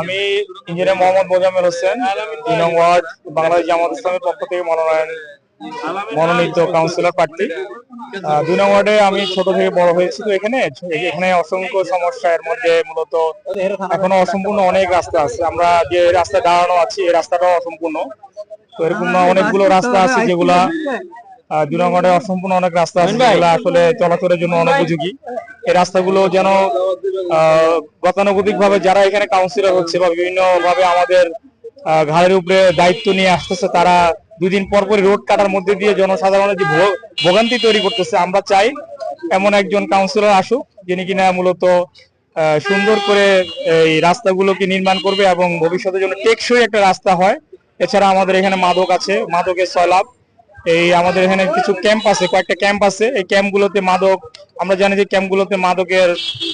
আমি engineer Mohammad Hossain ward, Bangladesh Jamaat ইসলামের পক্ষ থেকে মনোনয়ন, মনোনীত কাউন্সিলর প্রার্থী। দুই নং ওয়ার্ডে আমি ছোট থেকে বড় হয়েছি তো এখানে। এখানে অসংখ্য সমস্যা এর মধ্যে মূলত এখনও অসম্পূর্ণ অনেক রাস্তা আছে। আমরা যে রাস্তা দাঁড়ানো আছি, এই রাস্তাটাও অসম্পূর্ণ। তো এরকম অনেকগুলো রাস্তা আছে যেগুলা দুই নং ওয়ার্ডে অসম্পূর্ণ অনেক রাস্তা আছে যেগুলো আসলে চলাচলের জন্য অনুপযোগী এই রাস্তাগুলো যেন গতানুগতিক ভাবে যারা এখানে কাউন্সিলর হচ্ছে বা বিভিন্ন ভাবে আমাদের ঘাড়ের উপরে দায়িত্ব নিয়ে আসতেছে, তারা দুদিন পর পর রোড কাটার মধ্যে দিয়ে জনসাধারণের যে ভোগান্তি তৈরি করতেছে, আমরা চাই এমন একজন কাউন্সিলর আসুক, যিনি কিনা মূলত সুন্দর করে এই রাস্তাগুলোকে নির্মাণ করবে এবং ভবিষ্যতের জন্য টেকসই একটা রাস্তা হয়। এছাড়া আমাদের এখানে মাদক আছে, মাদকের সয়লাভ এই আমাদের এখানে কিছু ক্যাম্প আছে, কয়েকটা ক্যাম্প আছে। এই ক্যাম্পগুলোতে মাদক, আমরা জানি যে ক্যাম্পগুলোতে মাদকের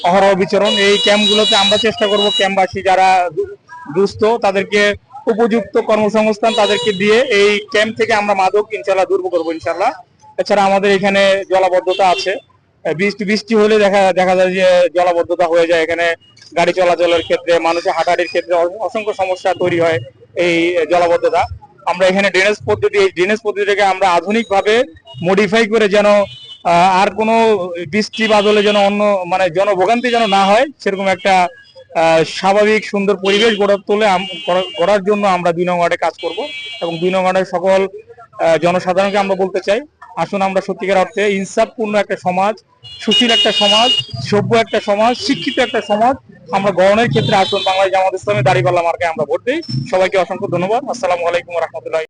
অহরহ বিচরণ। এই ক্যাম্পগুলোতে আমরা চেষ্টা করব ক্যাম্পবাসী যারা দুস্থ, তাদেরকে উপযুক্ত কর্মসংস্থান তাদেরকে দিয়ে এই ক্যাম্প থেকে আমরা মাদক ইনশাল্লাহ দূর করব ইনশাল্লাহ এছাড়া আমাদের এখানে জলাবদ্ধতা আছে। বৃষ্টি বৃষ্টি হলে দেখা দেখা যায় যে জলাবদ্ধতা হয়ে যায়। এখানে গাড়ি চলাচলের ক্ষেত্রে, মানুষের হাঁটাহাঁটির ক্ষেত্রে অসংখ্য সমস্যা তৈরি হয় এই জলাবদ্ধতা। আমরা এখানে ড্রেনেজ পদ্ধতি, এই ড্রেনেজ পদ্ধতিটাকে আমরা আধুনিকভাবে মডিফাই করে যেন আর কোনো বৃষ্টি বাদলে যেন অন্য মানে জনভোগান্তি যেন না হয়, সেরকম একটা স্বাভাবিক সুন্দর পরিবেশ গড়ে তোলে করার জন্য আমরা দুই নং ওয়ার্ডে কাজ করব এবং দুই নং ওয়ার্ডের সকল জনসাধারণকে আমরা বলতে চাই। আসুন আমরা সত্যিকার অর্থে ইনসাফপূর্ণ একটা সমাজ, সুশীল একটা সমাজ, সভ্য একটা সমাজ, শিক্ষিত একটা সমাজ আমরা গড়নের ক্ষেত্রে আসুন বাংলাদেশ জামাত দাঁড়িয়ে পাল্লা মার্কে আমরা ভোট দিই। সবাইকে অসংখ্য ধন্যবাদ। আসসালামু আলাইকুম রহমতুল্লাহ।